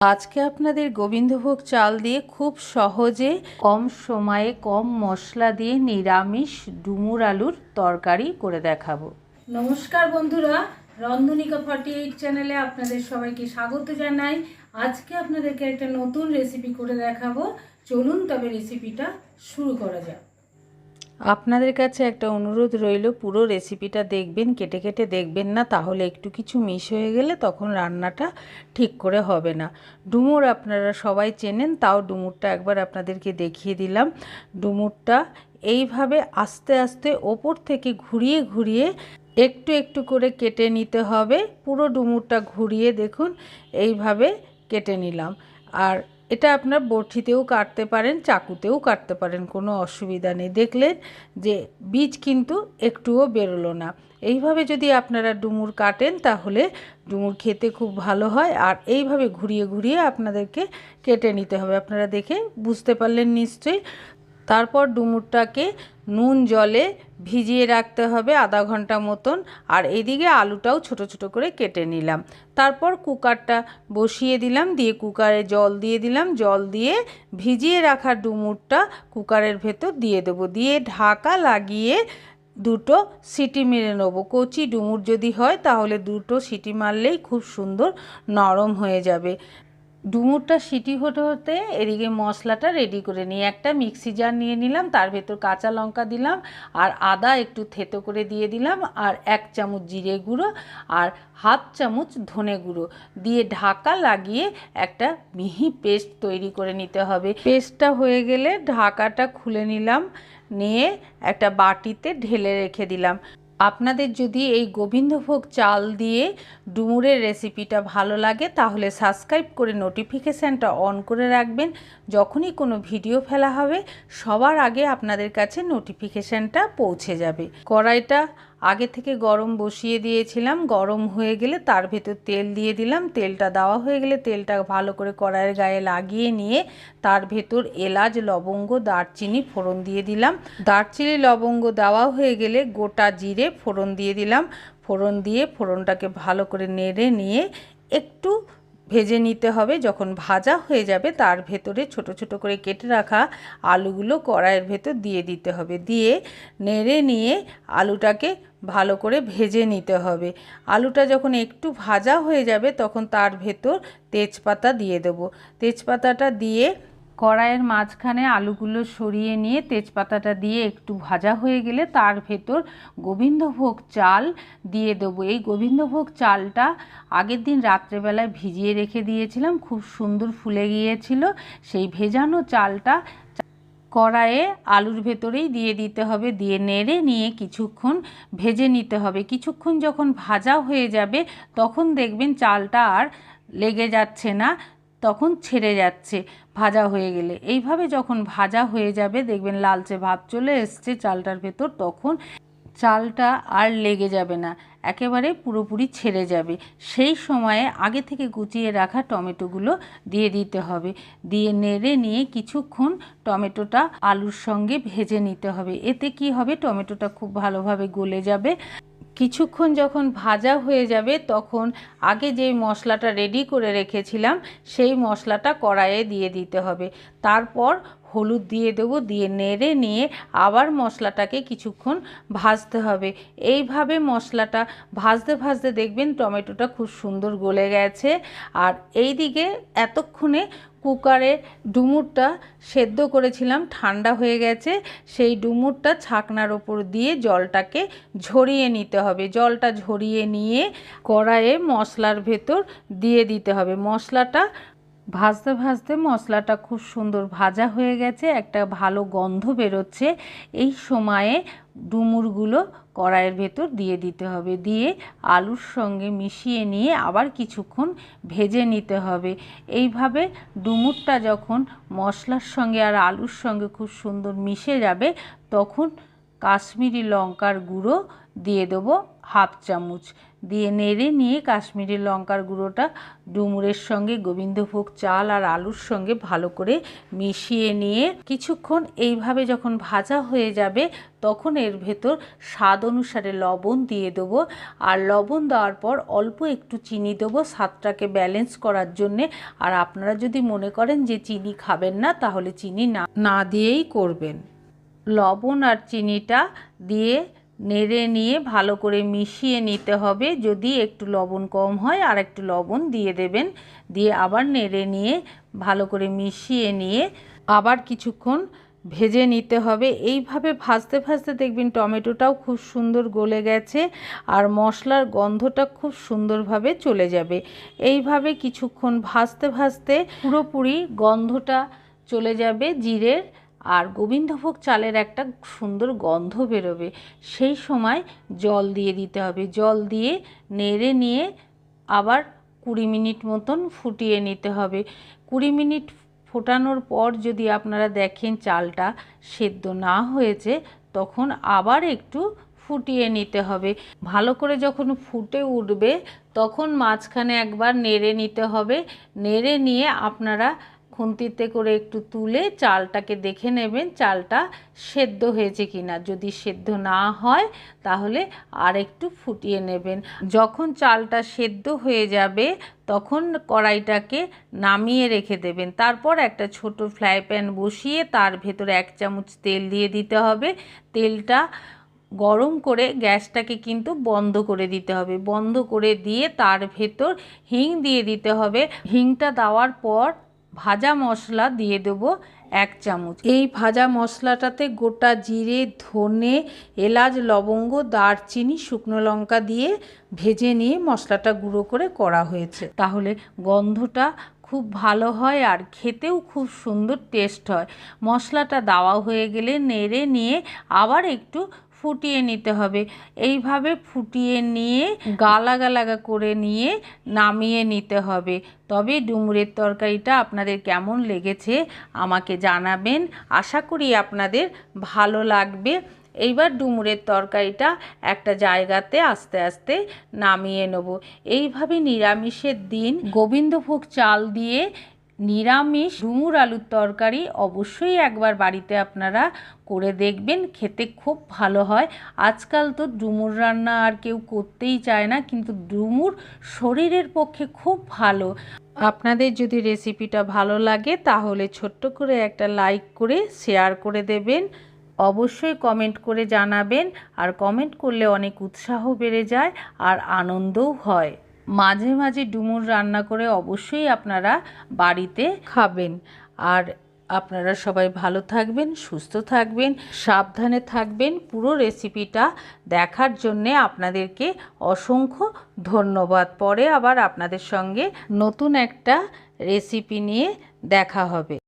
আজকে আপনাদের গোবিন্দভোগ চাল দিয়ে খুব সহজে, কম সময়ে কম মশলা দিয়ে নিরামিষ ডুমুর আলুর তরকারি করে দেখাবো। নমস্কার বন্ধুরা, রন্ধনিকা ফর্টি এইট চ্যানেলে আপনাদের সবাইকে স্বাগত জানাই। আজকে আপনাদেরকে একটা নতুন রেসিপি করে দেখাবো। চলুন তবে রেসিপিটা শুরু করা যাক। আপনাদের কাছে একটা অনুরোধ রইল, পুরো রেসিপিটা দেখবেন, কেটে কেটে দেখবেন না, তাহলে একটু কিছু মিস হয়ে গেলে তখন রান্নাটা ঠিক করে হবে না। ডুমুর আপনারা সবাই চেনেন, তাও ডুমুরটা একবার আপনাদেরকে দেখিয়ে দিলাম। ডুমুরটা এইভাবে আস্তে আস্তে ওপর থেকে ঘুরিয়ে ঘুরিয়ে একটু একটু করে কেটে নিতে হবে। পুরো ডুমুরটা ঘুরিয়ে দেখুন, এইভাবে কেটে নিলাম। আর এটা আপনার বঠিতেও কাটতে পারেন, চাকুতেও কাটতে পারেন, কোনো অসুবিধা নেই। দেখলেন যে বীজ কিন্তু একটুও বেরোলো না। এইভাবে যদি আপনারা ডুমুর কাটেন, তাহলে ডুমুর খেতে খুব ভালো হয়। আর এইভাবে ঘুরিয়ে ঘুরিয়ে আপনাদেরকে কেটে নিতে হবে। আপনারা দেখে বুঝতে পারলেন নিশ্চয়ই। তারপর ডুমুরটাকে নুন জলে ভিজিয়ে রাখতে হবে আধা ঘণ্টা মতন। আর এদিকে আলুটাও ছোট ছোট করে কেটে নিলাম। তারপর কুকারটা বসিয়ে দিলাম, দিয়ে কুকারে জল দিয়ে দিলাম। জল দিয়ে ভিজিয়ে রাখা ডুমুরটা কুকারের ভেতর দিয়ে দেবো। দিয়ে ঢাকা লাগিয়ে দুটো সিটি মেরে নেব। কচি ডুমুর যদি হয়, তাহলে দুটো সিটি মারলেই খুব সুন্দর নরম হয়ে যাবে। ডুমুরটা সিটি হতে হতে এদিকে মশলাটা রেডি করে নিই একটা মিক্সি জার নিয়ে নিলাম, তার ভেতর কাঁচা লঙ্কা দিলাম, আর আদা একটু থেতো করে দিয়ে দিলাম, আর এক চামচ জিরে গুঁড়ো, আর হাফ চামচ ধনে গুঁড়ো। দিয়ে ঢাকা লাগিয়ে একটা মিহি পেস্ট তৈরি করে নিতে হবে। পেস্টটা হয়ে গেলে ঢাকাটা খুলে নিলাম, নিয়ে একটা বাটিতে ঢেলে রেখে দিলাম। আপনাদের যদি এই গোবিন্দভোগ চাল দিয়ে ডুমুরের রেসিপিটা ভালো লাগে, তাহলে সাবস্ক্রাইব করে নোটিফিকেশানটা অন করে রাখবেন। যখনই কোনো ভিডিও ফেলা হবে, সবার আগে আপনাদের কাছে নোটিফিকেশানটা পৌঁছে যাবে। কড়াইটা আগে থেকে গরম বসিয়ে দিয়েছিলাম। গরম হয়ে গেলে তার ভেতর তেল দিয়ে দিলাম। তেলটা দেওয়া হয়ে গেলে তেলটা ভালো করে কড়াইয়ের গায়ে লাগিয়ে নিয়ে তার ভেতর এলাচ, লবঙ্গ, দারচিনি ফোড়ন দিয়ে দিলাম। দারচিনি, লবঙ্গ দেওয়া হয়ে গেলে গোটা জিরে ফোড়ন দিয়ে দিলাম। ফোড়ন দিয়ে ফোড়নটাকে ভালো করে নেড়ে নিয়ে একটু ভেজে নিতে হবে। যখন ভাজা হয়ে যাবে, তার ভেতরে ছোট ছোট করে কেটে রাখা আলুগুলো কড়াইয়ের ভেতর দিয়ে দিতে হবে। দিয়ে নেড়ে নিয়ে আলুটাকে ভালো করে ভেজে নিতে হবে। আলুটা যখন একটু ভাজা হয়ে যাবে, তখন তার ভেতর তেজপাতা দিয়ে দেবো। তেজপাতাটা দিয়ে কড়াইয়ের মাঝখানে আলুগুলো সরিয়ে নিয়ে তেজপাতাটা দিয়ে একটু ভাজা হয়ে গেলে তার ভেতর গোবিন্দভোগ চাল দিয়ে দেবো। এই গোবিন্দভোগ চালটা আগের দিন রাত্রেবেলায় ভিজিয়ে রেখে দিয়েছিলাম, খুব সুন্দর ফুলে গিয়েছিল। সেই ভেজানো চালটা কড়াইয়ে আলুর ভেতরেই দিয়ে দিতে হবে, দিয়ে নেড়ে নিয়ে কিছুক্ষণ ভেজে নিতে হবে। কিছুক্ষণ যখন ভাজা হয়ে যাবে, তখন দেখবেন চালটা আর লেগে যাচ্ছে না। তখন ছেড়ে যাচ্ছে, ভাজা হয়ে গেলে। এইভাবে যখন ভাজা হয়ে যাবে, দেখবেন লালচে ভাব চলে এসছে চালটার ভেতর, তখন চালটা আর লেগে যাবে না, একেবারে পুরোপুরি ছেড়ে যাবে। সেই সময়ে আগে থেকে গুছিয়ে রাখা টমেটোগুলো দিয়ে দিতে হবে। দিয়ে নেড়ে নিয়ে কিছুক্ষণ টমেটোটা আলুর সঙ্গে ভেজে নিতে হবে। এতে কি হবে? টমেটোটা খুব ভালোভাবে গলে যাবে। কিছুক্ষণ যখন ভাজা হয়ে যাবে, তখন আগে যে মশলাটা রেডি করে রেখেছিলাম, সেই মশলাটা কড়াইয়ে দিয়ে দিতে হবে। তারপর হলুদ দিয়ে দেবো, দিয়ে নেড়ে নিয়ে আবার মশলাটাকে কিছুক্ষণ ভাজতে হবে। এইভাবে মশলাটা ভাজতে ভাজতে দেখবেন টমেটোটা খুব সুন্দর গলে গেছে। আর এই দিকে এতক্ষণে কুকারে ডুমুরটা সেদ্ধ করেছিলাম, ঠান্ডা হয়ে গেছে, সেই ডুমুরটা ছাকনার ওপর দিয়ে জলটাকে ঝরিয়ে নিতে হবে। জলটা ঝরিয়ে নিয়ে কড়াইয়ে মশলার ভেতর দিয়ে দিতে হবে। মশলাটা ভাজতে ভাজতে মশলাটা খুব সুন্দর ভাজা হয়ে গেছে, একটা ভালো গন্ধ বেরোচ্ছে। এই সময়ে ডুমুরগুলো কড়াইয়ের ভেতর দিয়ে দিতে হবে, দিয়ে আলুর সঙ্গে মিশিয়ে নিয়ে আবার কিছুক্ষণ ভেজে নিতে হবে। এইভাবে ডুমুরটা যখন মশলার সঙ্গে আর আলুর সঙ্গে খুব সুন্দর মিশে যাবে, তখন কাশ্মীরি লঙ্কার গুঁড়ো দিয়ে দেবো হাফ চামচ। দিয়ে নেড়ে নিয়ে কাশ্মীরি লঙ্কার গুঁড়োটা ডুমুরের সঙ্গে, গোবিন্দভোগ চাল আর আলুর সঙ্গে ভালো করে মিশিয়ে নিয়ে কিছুক্ষণ এইভাবে যখন ভাজা হয়ে যাবে তখন এর ভেতর স্বাদ অনুসারে লবণ দিয়ে দেবো। আর লবণ দেওয়ার পর অল্প একটু চিনি দেবো স্বাদটাকে ব্যালেন্স করার জন্যে। আর আপনারা যদি মনে করেন যে চিনি খাবেন না, তাহলে চিনি না না দিয়েই করবেন। লবণ আর চিনিটা দিয়ে নেড়ে নিয়ে ভালো করে মিশিয়ে নিতে হবে। যদি একটু লবণ কম হয়, আর একটু লবণ দিয়ে দেবেন। দিয়ে আবার নেড়ে নিয়ে ভালো করে মিশিয়ে নিয়ে আবার কিছুক্ষণ ভেজে নিতে হবে। এইভাবে ভাজতে ভাজতে দেখবেন টমেটোটাও খুব সুন্দর গলে গেছে আর মশলার গন্ধটা খুব সুন্দরভাবে চলে যাবে। এইভাবে কিছুক্ষণ ভাজতে ভাজতে পুরোপুরি গন্ধটা চলে যাবে জিরের আর গোবিন্দভোগ চালের একটা সুন্দর গন্ধ বেরোবে। সেই সময় জল দিয়ে দিতে হবে। জল দিয়ে নেড়ে নিয়ে আবার কুড়ি মিনিট মতন ফুটিয়ে নিতে হবে। কুড়ি মিনিট ফোটানোর পর যদি আপনারা দেখেন চালটা সেদ্ধ না হয়েছে, তখন আবার একটু ফুটিয়ে নিতে হবে। ভালো করে যখন ফুটে উঠবে, তখন মাঝখানে একবার নেড়ে নিতে হবে। নেড়ে নিয়ে আপনারা খুন্তিতে করে একটু তুলে চালটাকে দেখে নেবেন চালটা সেদ্ধ হয়েছে কিনা। যদি সেদ্ধ না হয়, তাহলে আর একটু ফুটিয়ে নেবেন। যখন চালটা সেদ্ধ হয়ে যাবে, তখন কড়াইটাকে নামিয়ে রেখে দেবেন। তারপর একটা ছোট ফ্রাই প্যান বসিয়ে তার ভেতরে এক চামচ তেল দিয়ে দিতে হবে। তেলটা গরম করে গ্যাসটাকে কিন্তু বন্ধ করে দিতে হবে। বন্ধ করে দিয়ে তার ভেতর হিং দিয়ে দিতে হবে। হিংটা দেওয়ার পর ভাজা মশলা দিয়ে দেবো এক চামচ। এই ভাজা মশলাটাতে গোটা জিরে, ধনে, এলাচ, লবঙ্গ, দারচিনি, শুকনো লঙ্কা দিয়ে ভেজে নিয়ে মশলাটা গুঁড়ো করে করা হয়েছে। তাহলে গন্ধটা খুব ভালো হয় আর খেতেও খুব সুন্দর টেস্ট হয়। মশলাটা দেওয়া হয়ে গেলে নেড়ে নিয়ে আবার একটু ফুটিয়ে নিতে হবে। এইভাবে ফুটিয়ে নিয়ে গালা গালাগা করে নিয়ে নামিয়ে নিতে হবে। তবে ডুমুরের তরকারিটা আপনাদের কেমন লেগেছে আমাকে জানাবেন। আশা করি আপনাদের ভালো লাগবে। এইবার ডুমুরের তরকারিটা একটা জায়গাতে আস্তে আস্তে নামিয়ে নেব। এইভাবে নিরামিষের দিন গোবিন্দভোগ চাল দিয়ে নিরামিষ ডুমুর আলুর তরকারি অবশ্যই একবার বাড়িতে আপনারা করে দেখবেন, খেতে খুব ভালো হয়। আজকাল তো ডুমুর রান্না আর কেউ করতেই চায় না, কিন্তু ডুমুর শরীরের পক্ষে খুব ভালো। আপনাদের যদি রেসিপিটা ভালো লাগে, তাহলে ছোট্ট করে একটা লাইক করে শেয়ার করে দেবেন। অবশ্যই কমেন্ট করে জানাবেন, আর কমেন্ট করলে অনেক উৎসাহ বেড়ে যায়, আর আনন্দও হয়। মাঝে মাঝে ডুমুর রান্না করে অবশ্যই আপনারা বাড়িতে খাবেন। আর আপনারা সবাই ভালো থাকবেন, সুস্থ থাকবেন, সাবধানে থাকবেন। পুরো রেসিপিটা দেখার জন্যে আপনাদেরকে অসংখ্য ধন্যবাদ। পরে আবার আপনাদের সঙ্গে নতুন একটা রেসিপি নিয়ে দেখা হবে।